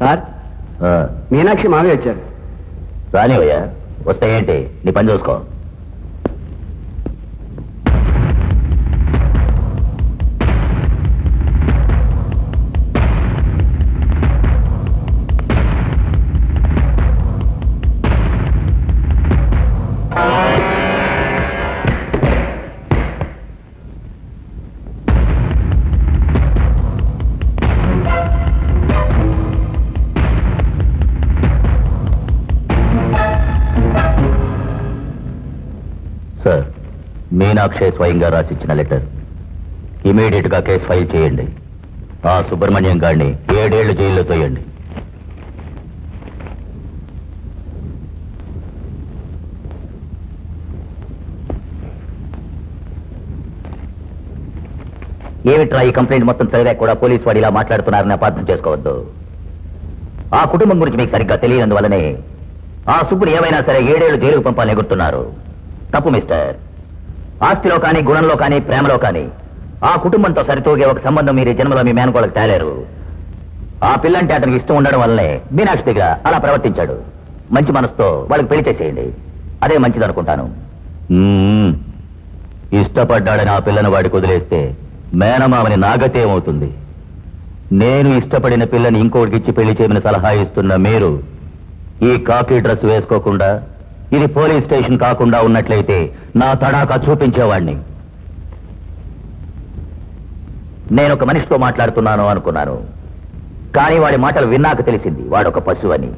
Sir? Meenakshi మావే వచ్చారు. రానివయ్యా వస్తే ఏంటి నీ పని చూసుకో. మీనాక్షే స్వయంగా రాసిచ్చిన లెటర్. ఇమీడియట్గా కేసు ఫైల్ చేయండి. ఆ సుబ్రహ్మణ్యం గారిని ఏడేళ్ళు జైల్లో తోయండి. ఏమిట్రా ఈ కంప్లైంట్ మొత్తం చదివా కూడా పోలీస్ వాడు ఇలా మాట్లాడుతున్నారని అపార్థం చేసుకోవద్దు. ఆ కుటుంబం గురించి మీకు సరిగ్గా తెలియనందువల్లనే ఆ సుబ్బుని ఏమైనా సరే ఏడేళ్ళు జైలుకు పంపాలని ఎగురుతున్నారు. తప్పు మిస్టర్. ఆస్తిలో కానీ గుణంలో కానీ ప్రేమలో కానీ ఆ కుటుంబంతో సరితూగే ఒక సంబంధం మీరు జన్మలో మీ మేనకోళ్ళకి తేలేరు. ఆ పిల్లంటే అతనికి ఇష్టం ఉండడం వల్లనే మీనాక్షి దగ్గర అలా ప్రవర్తించాడు. మంచి మనసుతో వాళ్ళకి పెళ్ళి చేసేయండి. అదే మంచిది అనుకుంటాను ఇష్టపడ్డాడని ఆ పిల్లను వాడికి వదిలేస్తే మేనమామని నాగతే ఏమవుతుంది? నేను ఇష్టపడిన పిల్లని ఇంకోటికిచ్చి పెళ్ళి చేయమని సలహా ఇస్తున్న మీరు ఈ కాకి డ్రెస్ వేసుకోకుండా ఇది పోలీస్ స్టేషన్ కాకుండా ఉన్నట్లయితే నా తడాకా చూపించేవాణ్ణి. నేను ఒక మనిషితో మాట్లాడుతున్నాను అనుకున్నాను. కానీ వాడి మాటలు విన్నాక తెలిసింది వాడొక పశువు అని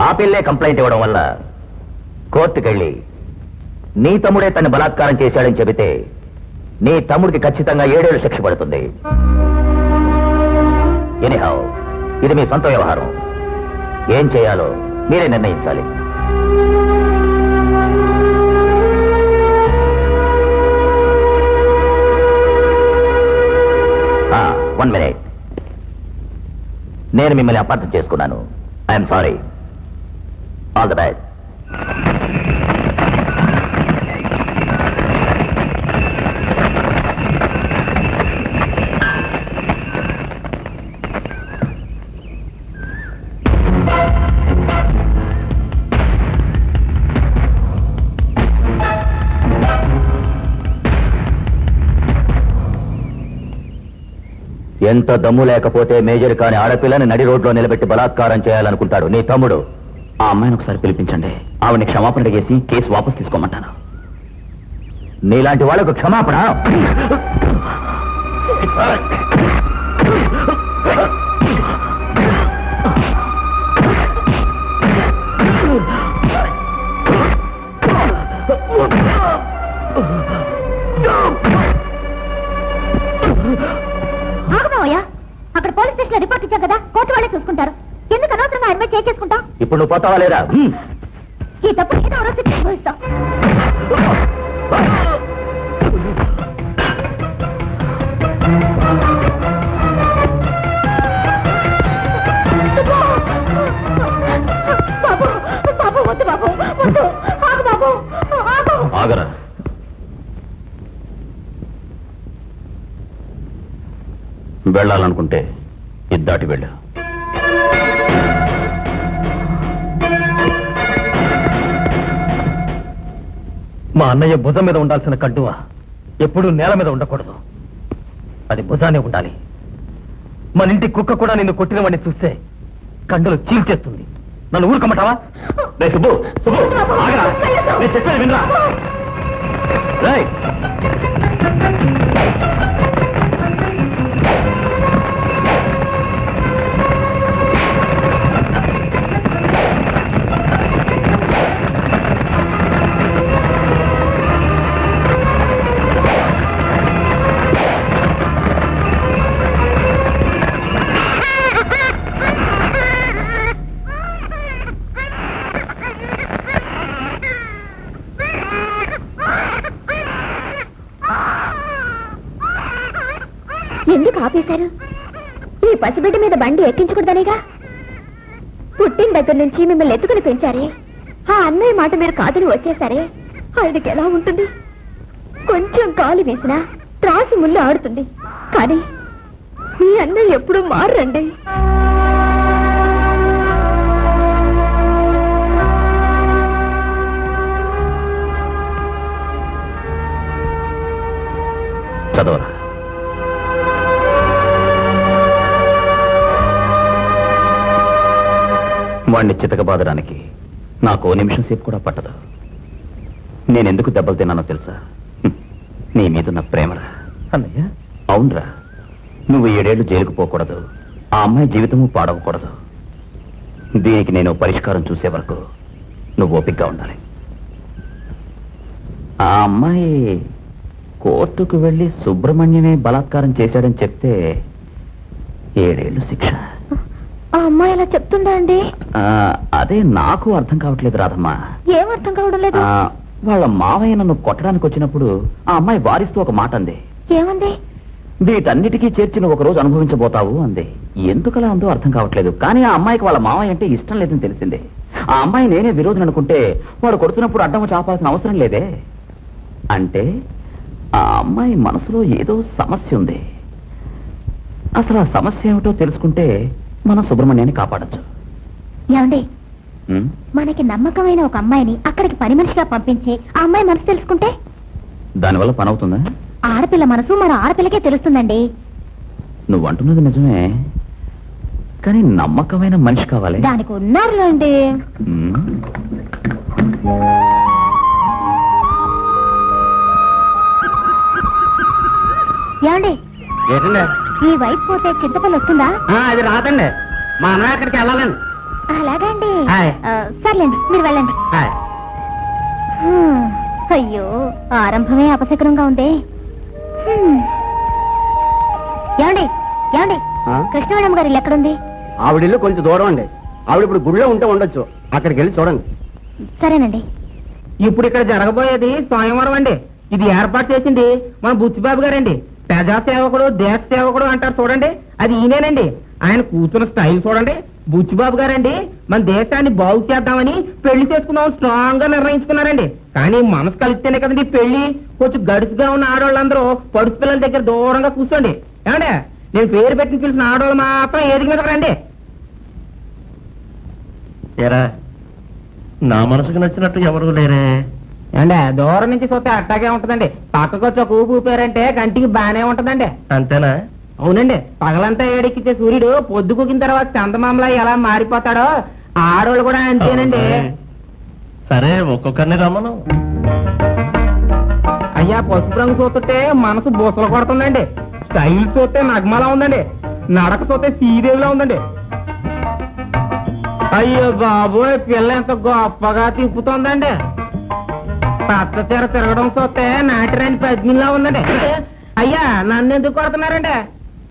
ఆ పిల్లే కంప్లైంట్ ఇవ్వడం వల్ల కోర్టుకెళ్ళి నీ తమ్ముడే తన బలాత్కారం చేశాడని చెబితే నీ తమ్ముడికి ఖచ్చితంగా ఏడేళ్ళు శిక్ష పడుతుంది. ఎనిహౌ ఇది మీ సొంత వ్యవహారం. ఏం చేయాలో మీరే నిర్ణయించాలి. వన్ మినిట్ నేను మిమ్మల్ని అపార్థం చేసుకున్నాను. I'm sorry all the best ఎంత దమ్ము లేకపోతే మేజర్ కాని ఆడపిల్లని నడి రోడ్లో నిలబెట్టి బలాత్కారం చేయాలనుకుంటాడు. నీ తమ్ముడు. ఆ అమ్మాయిని ఒకసారి పిలిపించండి. ఆవిడని క్షమాపణ అడిగేసి కేసు వాపస్ తీసుకోమంటాను. నీలాంటి వాళ్ళకు క్షమాపణ? ఇప్పుడు నువ్వు పోతావా లేదా? హ్మ్. ఈ తప్పు ఏదో ఒక రోజు శిక్ష అనుభవిస్తాం బాబు బాబు వద్దు బాబు వద్దు. ఆగు బాబు ఆగు. ఆగరా. వెళ్ళాలనుకుంటే ఇది దాటి వెళ్ళు. అన్నయ్య భుజం మీద ఉండాల్సిన కండువ ఎప్పుడూ నేల మీద ఉండకూడదు. అది భుజానే ఉండాలి. మన ఇంటి కుక్క కూడా నిన్ను కొట్టిన వాడిని చూస్తే కండులు చీల్చేస్తుంది నన్ను ఊరుకోమంటావా? రే సుబ్బు సుబ్బు ఆగరా. నేను చెప్పేది వినరా. రేయ్. పసిబిడ్డ మీద బండి ఎక్కించకూడదనేగా? పుట్టిన దగ్గర నుంచి మిమ్మల్ని ఎత్తుకుని పెంచారే? ఆ అన్నయ్య మాట మీరు కాదని వచ్చేసారే? ఆయనకి ఎలా ఉంటుంది? కొంచెం కాలు వేసినా త్రాసి ముళ్ళు ఆడుతుంది. కానీ మీ అన్నయ్య ఎప్పుడూ మారండి చదవరా? వాణ్ణి చితకబాదడానికి నాకు ఓ నిమిషం సేపు కూడా పట్టదు. నేనెందుకు దెబ్బలు తిన్నానో తెలుసా. నీ మీదున్న ప్రేమరా. అన్నయ్య? అవునరా. నువ్వు ఏడేళ్ళు జైలుకు పోకూడదు. ఆ అమ్మాయి జీవితము పాడవకూడదు. దీనికి నేను పరిష్కారం చూసే వరకు నువ్వు ఓపికగా ఉండాలి. ఆ అమ్మాయి కోర్టుకు వెళ్ళి సుబ్రహ్మణ్యమే బలాత్కారం చేశాడని చెప్తే ఏడేళ్ళు శిక్ష. ఆ అమ్మాయి అలా చెప్తుందా అండి? అదే నాకు అర్థం కావట్లేదు రాధమ్మా. ఏం అర్థం కావడం లేదు? వాళ్ళ మావయ్య నన్ను కొట్టడానికి వచ్చినప్పుడు ఆ అమ్మాయి వారిస్తూ ఒక మాట అంది. ఏమంది? వీటన్నిటికీ చేర్చి నువ్వు ఒక రోజు అనుభవించబోతావు అంది. ఎందుకలా అందో అర్థం కావట్లేదు. కానీ ఆ అమ్మాయికి వాళ్ళ మావయ్య అంటే ఇష్టం లేదని తెలిసిందే. ఆ అమ్మాయి నేనే విరోధం అనుకుంటే వాడు కొడుతున్నప్పుడు అడ్డం చాపాల్సిన అవసరం లేదే? అంటే ఆ అమ్మాయి మనసులో ఏదో సమస్య ఉంది. అసలు ఆ సమస్య ఏమిటో తెలుసుకుంటే మనం సుబ్రహ్మణ్యాన్ని కాపాడచ్చు. ఏమండి? మనకి నమ్మకమైన ఒక అమ్మాయిని అక్కడికి పని మనిషిగా పంపించి ఆ అమ్మాయి మనసు తెలుసుకుంటే? దానివల్ల పని అవుతుందా? ఆడపిల్ల మనసు మన ఆడపిల్లకే తెలుస్తుందండి. నువ్వు అంటున్నది నిజమే. కానీ నమ్మకమైన మనిషి కావాలి. దానికి ఉన్నారు అండి. ఉమ్. ఏమండి? ఈ వైపు పోతే చింతపల్లి వస్తుందా? అది రాదండి. మా అన్నయ్య అక్కడికి వెళ్ళాలండి. అలాగండి సర్లేండి మీరు వెళ్ళండి. అయ్యో ఆరంభమే అపశకరంగా ఉంది. ఏమండి ఏమండి? కృష్ణవేణమ్మ గారి ఇల్లు ఎక్కడుంది? ఆవిడిల్లు కొంచెం దూరం అండి. ఆవిడ ఇప్పుడు గుళ్ళో ఉంటే ఉండొచ్చు. అక్కడికి వెళ్ళి చూడండి. సరేనండి. ఇప్పుడు ఇక్కడ జరగబోయేది స్వయంవరం అండి. ఇది ఏర్పాటు చేసింది మన బుచ్చిబాబు గారండి. ప్రజా సేవకుడు దేశ సేవకుడు అంటారు చూడండి. అది ఈయనేనండి. ఆయన కూర్చున్న స్టైల్ చూడండి. బుచ్చిబాబు గారండి. మన దేశాన్ని బాగు చేద్దామని పెళ్ళి చేసుకుందాం స్ట్రాంగ్గా నిర్ణయించుకున్నారండి. కానీ మనసు కలిస్తేనే కదండి పెళ్ళి. కొంచెం గడుసుగా ఉన్న ఆడవాళ్ళందరూ పడుచు పిల్లల దగ్గర దూరంగా కూర్చోండి. ఏమండి? నేను పేరు పెట్టిన పిలిచిన ఆడవాళ్ళు మాత్రం ఏది మీద రండి నా మనసుకు నచ్చినట్టు ఎవరు లేరే? ఏమండి దూరం నుంచి చూస్తే అట్టాగే ఉంటదండి. పక్కకు వచ్చి ఒక ఊపి ఊపారంటే కంటికి బానే ఉంటదండి. అంతేనా? అవునండి పగలంతా ఏడెక్కితే సూర్యుడు పొద్దుకుకిన తర్వాత చందమామలా ఎలా మారిపోతాడో ఆడవాళ్ళు కూడా అంతేనండి. సరే ఒక్కొక్కరిని రమ్మను. అయ్యా పసుపు రంగు చూస్తుంటే మనసు బూసలు కొడుతుందండి. స్టైల్ చూస్తే నగ్మలా ఉందండి. నడక చూస్తే సీరియల్లా ఉందండి. అయ్యో బాబోయ్ పిల్ల ఎంత గొప్పగా తిప్పుతోందండి. పచ్చ చీర తిరగడం చూస్తే నాటిరాని పద్మిలా ఉందండి. అయ్యా నన్ను ఎందుకు కొడుతున్నారండి?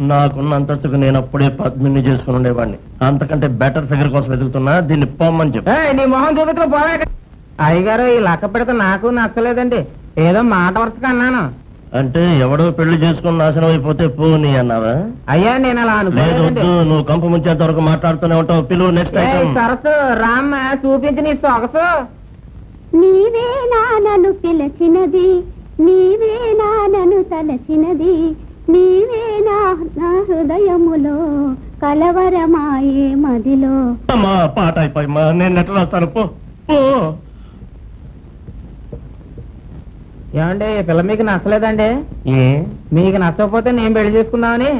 నాకున్న అంతస్తుకు నేను అప్పుడే పద్మిని చేసుకుని ఉండేవాడిని. అంతకంటే బెటర్ ఫిగర్ కోసం వెతుకుతున్నా దీన్ని పొమ్మని చెప్పు. ఏయ్, నీ మొహం చూపించు పోవే అయ్యగారు ఈ లక్క పెడితే నాకు నచ్చలేదండి. ఏదో మాట వరుసగా అన్నాను. అంటే ఎవడో పెళ్ళి చేసుకుని నాశనం అయిపోతే పోనీ అన్నావా? అయ్యా నేను అలా లేదు అనుకోలేదండి వద్దు నువ్వు కంపు ముంచేంత వరకు మాట్లాడుతూనే ఉంటావు. పిలువు నెక్స్ట్ ఏయ్, ఐటమ్ సరస్సు రామ్మ చూపించి నీ సొగసు. నీవే నన్ను పిలచినది నీవే నన్ను తలచినది నీవే నా హృదయములో కలవరమాయే మదిలో. అమ్మా పాట అయిపోయి నేను పో ఏమండి ఈ పిల్ల మీకు నచ్చలేదండి? ఏ? మీకు నచ్చకపోతే నేను పెళ్ళి చేసుకుందామని.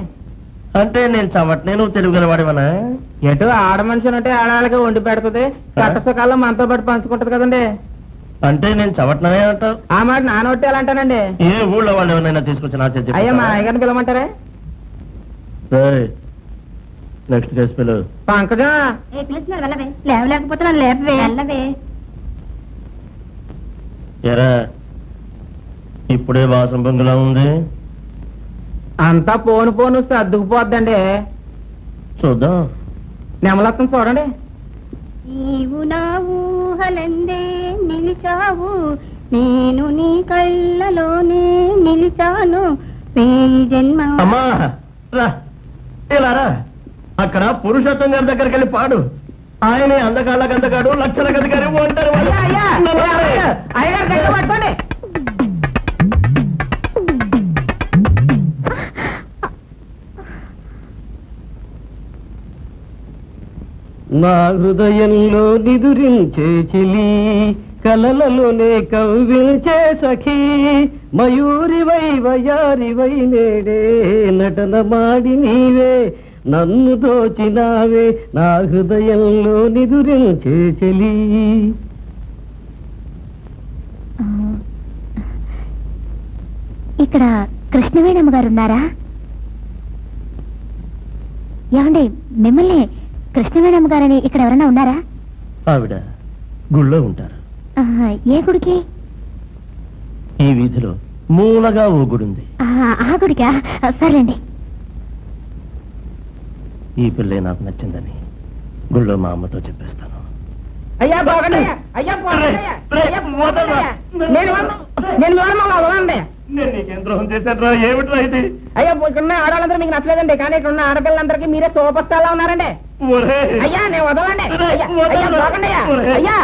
అంటే నేను చవట్ నేను తిరుగుగలవాడివనా ఎటు ఆడ మనిషి అంటే ఆడవాళ్ళకి వండి పెడుతుంది. కట్ట సుఖాల్లో మనతో పాటు పంచుకుంటది కదండి. అంటే నేను చవట్ననే అంటావు. ఆ మాట నానొట్టి ఎలా అంటానండి? ఏ ఊళ్ళో వాళ్ళు ఎవరైనా తీసుకొచ్చి నా చేతి అయ్యా మా అయ్యగారిని పిలవమంటారా? నెక్స్ట్ కేసు పిలువు పంకజం! లేవలేకపోతే నన్ను లేపవే. వెళ్ళవే. ఎరా ఇప్పుడే వాసం పొంగులా ఉంది? అంతా పోను పోను సర్దుకుపోద్దండి. చూద్దాం. నెమలత్తం చూడండి. నీవు నా ఊహలందే. నిలిచావు. నేను నీ కళ్ళలోనే నిలిచాను. వేయి జన్మ. అమ్మా రా. ఇలా రా. అక్కడ పురుషోత్తం గారి దగ్గరికి వెళ్ళి పాడు. ఆయనే అందకాళ్ళకి అందగాడు లక్షల పట్టుకోండి నా హృదయంలో నిదురించే చెలి కలలలోనే కవ్వించే సఖీ మయూరి వై వయారి వై నేడే నటన మాడి నీవే నన్ను దోచినావే నా హృదయంలో నిదురించే చెలి. ఇక్కడ కృష్ణవేణమ్మ గారు ఉన్నారా ఏమండి మిమ్మల్ని కృష్ణవేణమ్మ గారని ఇక్కడ ఎవరైనా ఉన్నారా? ఆవిడ గుళ్ళో ఉంటారు. ఏ గుడికి? ఈ వీధిలో మూలగా ఓ గుడుంది ఆ, గుడికా? సర్లేండి. ఈ పిల్లే నాకు నచ్చిందని గుళ్ళో మా అమ్మతో చెప్పేస్తాను. అయ్యా బాగండి అయ్యా ఆడవాళ్ళందరూ మీకు నచ్చలేదండి. కానీ ఇక్కడ ఉన్న ఆడపిల్లలందరికీ మీరే సూపర్ స్టార్ లా ఉన్నారండి అయ్యా నేను వదలండి. అయ్యా